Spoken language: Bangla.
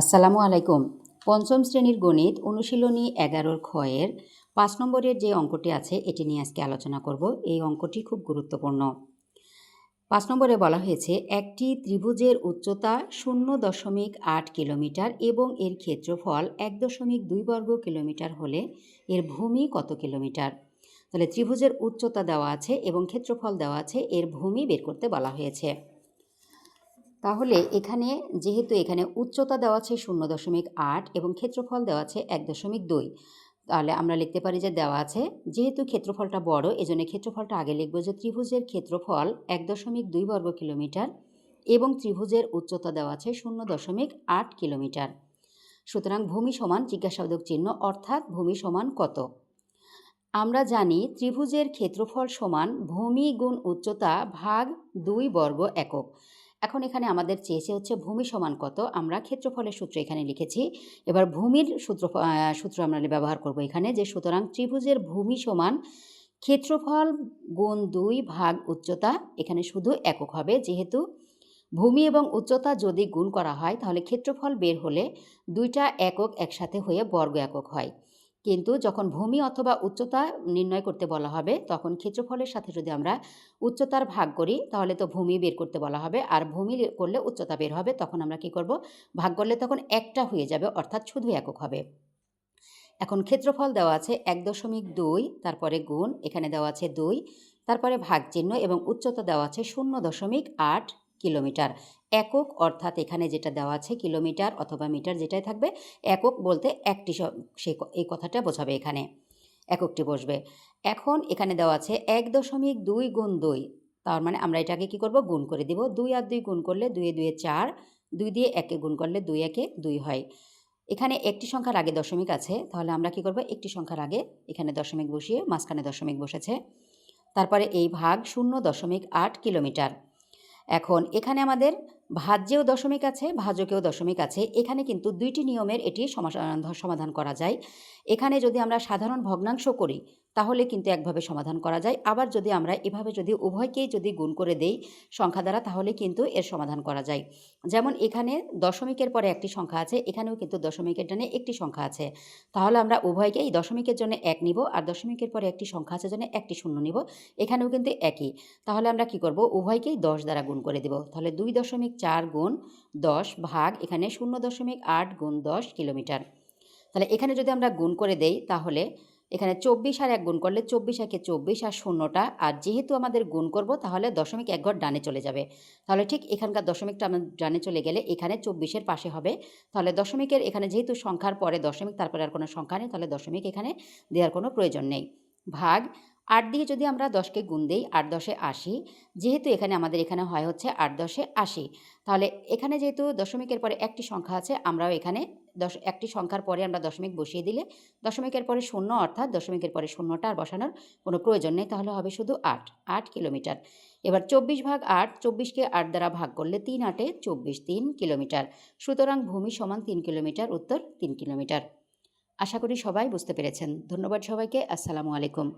আসসালামু আলাইকুম। পঞ্চম শ্রেণির গণিত অনুশীলনী এগারোর ক্ষয়ের পাঁচ নম্বরের যে অঙ্কটি আছে, এটি নিয়ে আজকে আলোচনা করব। এই অঙ্কটি খুব গুরুত্বপূর্ণ। পাঁচ নম্বরে বলা হয়েছে, একটি ত্রিভুজের উচ্চতা শূন্য দশমিক আট কিলোমিটার এবং এর ক্ষেত্রফল এক দশমিক দুই বর্গ কিলোমিটার হলে এর ভূমি কত কিলোমিটার? তাহলে ত্রিভুজের উচ্চতা দেওয়া আছে এবং ক্ষেত্রফল দেওয়া আছে, এর ভূমি বের করতে বলা হয়েছে। তাহলে এখানে যেহেতু এখানে উচ্চতা দেওয়া আছে শূন্য দশমিক আট এবং ক্ষেত্রফল দেওয়া আছে এক দশমিক দুই, তাহলে আমরা লিখতে পারি যে দেওয়া আছে, যেহেতু ক্ষেত্রফলটা বড়, এজন্য ক্ষেত্রফলটা আগে লিখব যে ত্রিভুজের ক্ষেত্রফল এক দশমিক দুই বর্গ কিলোমিটার এবং ত্রিভুজের উচ্চতা দেওয়া আছে শূন্য দশমিক আট কিলোমিটার। সুতরাং ভূমি সমান জিজ্ঞাসাবোধক চিহ্ন, অর্থাৎ ভূমি সমান কত? আমরা জানি ত্রিভুজের ক্ষেত্রফল সমান ভূমি গুণ উচ্চতা ভাগ দুই বর্গ একক। এখন এখানে আমাদের চেয়েছে হচ্ছে ভূমি সমান কত? আমরা ক্ষেত্রফলের সূত্র এখানে লিখেছি। এবার ভূমির সূত্র সূত্র আমরা ব্যবহার করব এখানে যে সুতরাং ত্রিভুজের ভূমি সমান ক্ষেত্রফল গুণ দুই ভাগ উচ্চতা এখানে শুধু একক হবে। যেহেতু ভূমি এবং উচ্চতা যদি গুণ করা হয়, তাহলে ক্ষেত্রফল বের হলে দুইটা একক একসাথে হয়ে বর্গ একক হয়। কিন্তু যখন ভূমি অথবা উচ্চতা নির্ণয় করতে বলা হবে, তখন ক্ষেত্রফলের সাথে যদি আমরা উচ্চতার ভাগ করি, তাহলে তো ভূমি বের করতে বলা হবে। আর ভূমি করলে উচ্চতা বের হবে, তখন আমরা কি করব? ভাগ করলে তখন একটা হয়ে যাবে, অর্থাৎ শুধু একক হবে। এখন ক্ষেত্রফল দেওয়া আছে এক দশমিক দুই, তারপরে গুণ, এখানে দেওয়া আছে দুই, তারপরে ভাগ চিহ্ন এবং উচ্চতা দেওয়া আছে শূন্য দশমিক আট। কিলোমিটার। একক অর্থাৎ এখানে যেটা দেওয়া আছে কিলোমিটার অথবা মিটার যেটাই থাকবে, একক বলতে একটি সে এই কথাটা বোঝাবে এখানে। এককটি বসবে। এখন এখানে দেওয়া আছে এক দশমিক দুই গুণ দুই। তার মানে আমরা এটাকে কি করব? গুণ করে দিব। দুই আর দুই গুণ করলে দুয়ে দুয়ে চার, দুই দিয়ে একে গুণ করলে দুই একে দুই হয়। এখানে একটি সংখ্যার আগে দশমিক আছে, তাহলে আমরা কি করব? একটি সংখ্যার আগে এখানে দশমিক বসিয়ে মাঝখানে দশমিক বসেছে। তারপরে এই ভাগ শূন্য দশমিক আট কিলোমিটার। এখন এখানে আমাদের ভাজ্যেও দশমিক আছে, ভাজকেও দশমিক আছে। এখানে কিন্তু দুইটি নিয়মের এটি সমাধান করা যায়। এখানে যদি আমরা সাধারণ ভগ্নাংশ করি, তাহলে কিন্তু একভাবে সমাধান করা যায়। আবার যদি আমরা এভাবে যদি উভয়কেই যদি গুণ করে দেই সংখ্যা দ্বারা, তাহলে কিন্তু এর সমাধান করা যায়। যেমন এখানে দশমিকের পরে একটি সংখ্যা আছে, এখানেও কিন্তু দশমিকের জন্য একটি সংখ্যা আছে। তাহলে আমরা উভয়কে এই দশমিকের জন্য এক নিব, আর দশমিকের পরে একটি সংখ্যা আছে জন্য একটি শূন্য নিব। এখানেও কিন্তু একই। তাহলে আমরা কি করব? উভয়কেই দশ দ্বারা গুণ করে দেব। তাহলে দুই দশমিক চার গুণ দশ ভাগ এখানে শূন্য দশমিক আট গুণ দশ কিলোমিটার। তাহলে এখানে যদি আমরা গুণ করে দেই, তাহলে এখানে চব্বিশ আর এক গুণ করলে চব্বিশ একে চব্বিশ আর শূন্যটা, আর যেহেতু আমাদের গুণ করব, তাহলে দশমিক এক ঘর ডানে চলে যাবে। তাহলে ঠিক এখানকার দশমিকটা আমার ডানে চলে গেলে এখানে চব্বিশের পাশে হবে। তাহলে দশমিকের এখানে যেহেতু সংখ্যার পরে দশমিক, তারপরে আর কোনো সংখ্যা নেই, তাহলে দশমিক এখানে দেওয়ার কোনো প্রয়োজন নেই। ভাগ আট দিয়ে যদি আমরা দশকে গুণ দিই, আট দশে আশি, যেহেতু এখানে আমাদের এখানে হয় হচ্ছে আট দশে আশি, তাহলে এখানে যেহেতু দশমিকের পরে একটি সংখ্যা আছে, আমরাও এখানে দশ, একটি সংখ্যার পরে আমরা দশমিক বসিয়ে দিলে দশমিকের পরে শূন্য অর্থাৎ দশমিকের পরে শূন্যটা আর বসানোর কোনো প্রয়োজন নেই, তাহলে হবে শুধু আট আট কিলোমিটার। এবার চব্বিশ ভাগ আট, চব্বিশকে আট দ্বারা ভাগ করলে তিন আটে চব্বিশ, তিন কিলোমিটার। সুতরাং ভূমি সমান তিন কিলোমিটার, উত্তর তিন কিলোমিটার। আশা করি সবাই বুঝতে পেরেছেন। ধন্যবাদ সবাইকে, আসসালামু আলাইকুম।